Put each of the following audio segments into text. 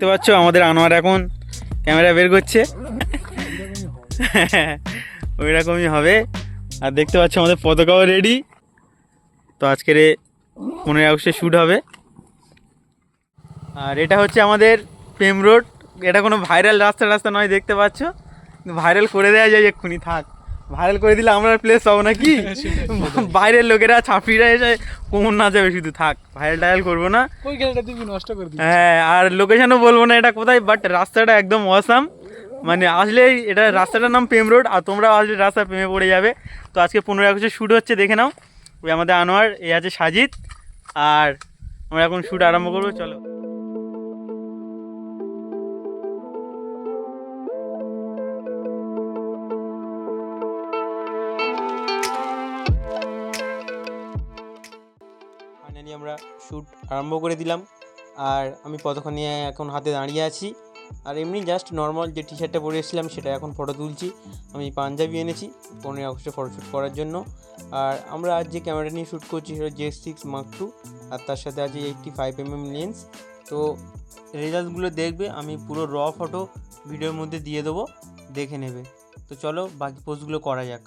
দেখতে পাচ্ছ, আমাদের আনোয়ার এখন ক্যামেরা বের করছে। ওই রকমই হবে। আর দেখতে পাচ্ছ, আমাদের পতাকাও রেডি তো আজকের পনেরোই আগস্টে শ্যুট হবে। আর এটা হচ্ছে আমাদের প্রেম রোড এটা কোনো ভাইরাল রাস্তা রাস্তা নয়, দেখতে পাচ্ছ। ভাইরাল করে দেওয়া যায় এক্ষুনি, থাক। ভাইরাল করে দিলে আমরা প্লেস পাবো না কি? বাইরের লোকেরা ছাপড়িরা এসে কোমর না যাবে শুধু থাক ভাইরাল টাইরাল করব না। ওই খেলাটা তুমি নষ্ট করে হ্যাঁ আর লোকেশনও বলব না এটা কোথায় বাট রাস্তাটা একদম অসাম মানে আসলেই এটা রাস্তাটার নাম প্রেম রোড আর তোমরা আসলে রাস্তা প্রেমে পড়ে যাবে। তো আজকে পনেরো আগস্টে শ্যুট হচ্ছে দেখে নাও। ওই আমাদের আনোয়ার এ আছে সাজিদ আর আমরা এখন শ্যুট আরম্ভ করব চলো। শ্যুট আরম্ভ করে দিলাম। আর আমি কতক্ষণ নিয়ে এখন হাতে দাঁড়িয়ে আছি। আর এমনি জাস্ট নর্মাল যে টি শার্টটা পরে এসেছিলাম, সেটা এখন ফটো তুলছি। আমি পাঞ্জাবি এনেছি পনেরোই আগস্টে ফটোশ্যুট করার জন্য। আর আমরা আজ যে ক্যামেরা নিয়ে শ্যুট করছি, সেটা জে সিক্স মার্ক টু আর তার সাথে আছে eighty five M M lens তো রেজাল্টগুলো দেখবে, আমি পুরো র ফটো ভিডিওর মধ্যে দিয়ে দেবো, দেখে নেবে। তো চলো বাকি পোস্টগুলো করা যাক।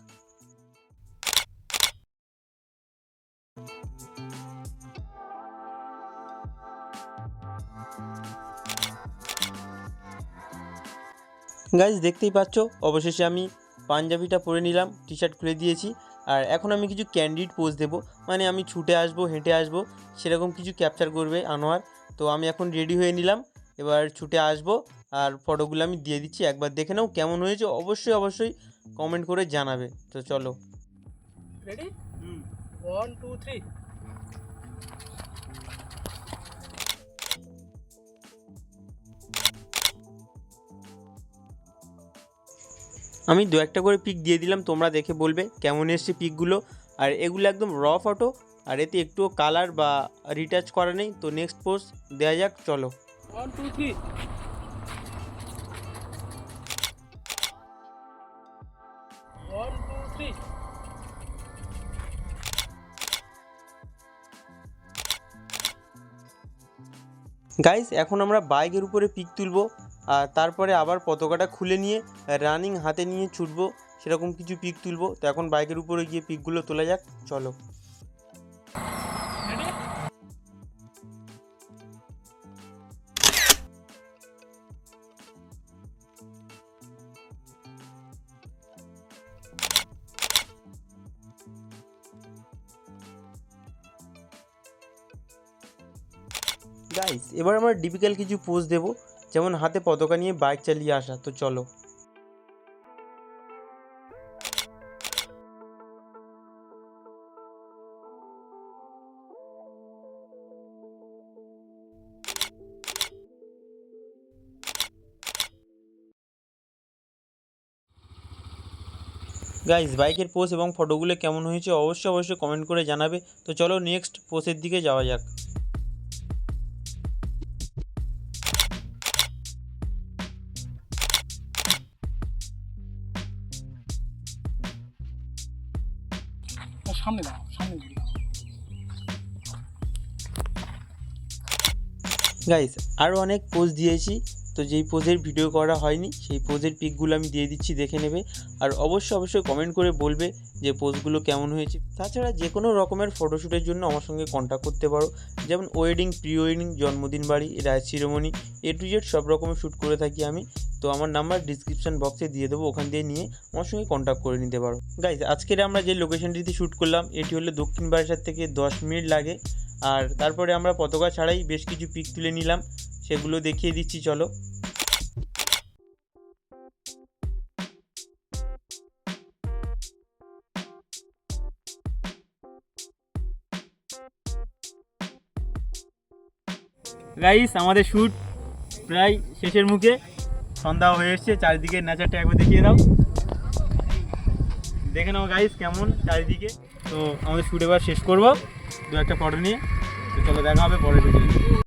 গাইজ দেখতেই পাচ্ছ? অবশেষে আমি পাঞ্জাবিটা পরে নিলাম টি শার্ট খুলে দিয়েছি। আর এখন আমি কিছু ক্যান্ডিড পোজ দেবো। মানে আমি ছুটে আসব, হেঁটে আসব, সেরকম কিছু ক্যাপচার করবে আনোয়ার। তো আমি এখন রেডি হয়ে নিলাম। এবার ছুটে আসব, আর ফটোগুলো আমি দিয়ে দিচ্ছি। একবার দেখে নাও কেমন হয়েছে। অবশ্যই অবশ্যই কমেন্ট করে জানাবে। তো চলো। রেডি ওয়ান টু থ্রি আমি দু একটা করে পিক দিয়ে দিলাম তোমরা দেখে বলবে কেমন এসছে পিকগুলো আর এগুলো একদম র ফটো আর এতে একটুও কালার বা রিটাচ করা নেই। তো নেক্সট পোস্ট দেওয়া যাক চলো। One two three one two three guys এখন আমরা বাইকের উপরে পিক তুলবো। আর তারপরে আবার পতাকাটা খুলে নিয়ে রানিং হাতে নিয়ে ছুটবো, সেরকম কিছু পিক তুলবো। তো এখন বাইকের উপরে গিয়ে পিকগুলো তোলা যাক, চলো। গাইস এবার আমরা ডিপিক্যাল কিছু পোজ দেবো। যেমন হাতে পতাকা নিয়ে বাইক চালিয়ে আসা, তো চলো। গাইস বাইকের পোস্ট এবং ফটোগুলো কেমন হয়েছে, অবশ্যই অবশ্যই কমেন্ট করে জানাবে। তো চলো নেক্সট পোস্টের দিকে যাওয়া যাক। সামনে সামনে গাইস আরও অনেক পোজ দিয়েছি, তো যেই পোজের ভিডিও করা হয়নি, সেই পোজের পিকগুলো আমি দিয়ে দিচ্ছি, দেখে নেবে। আর অবশ্যই অবশ্যই কমেন্ট করে বলবে যে পোজগুলো কেমন হয়েছে। তাছাড়া যে কোনো রকমের ফটোশ্যুটের জন্য আমার সঙ্গে কন্ট্যাক্ট করতে পারো। যেমন ওয়েডিং প্রি ওয়েডিং জন্মদিন বাড়ি রায় শিরোমণি এ টু জেড সব রকমের শ্যুট করে থাকি আমি। তো আমার নাম্বার ডিসক্রিপশন বক্সে দিয়ে দেবো, ওখান দিয়ে নিয়ে আমার সঙ্গে কন্ট্যাক্ট করে নিতে পারো। গাইজ আজকের আমরা যে লোকেশনটিতে শ্যুট করলাম, এটি হলো দক্ষিণ বারাসাত থেকে দশ মিনিট লাগে। আর তারপরে আমরা পতাকা ছাড়াই বেশ কিছু পিক তুলে নিলাম, সেগুলো দেখিয়ে দিচ্ছি, চলো। গাইস আমাদের শ্যুট প্রায় শেষের মুখে। সন্ধ্যা হয়ে এসছে, চারিদিকে নেচারটা একবার দেখিয়ে দাও। দেখে নাও গাইস কেমন চারিদিকে। তো আমাদের শুট এবার শেষ করব, দু একটা ফটো নিয়ে। তো চলো দেখা হবে পরের ভিডিও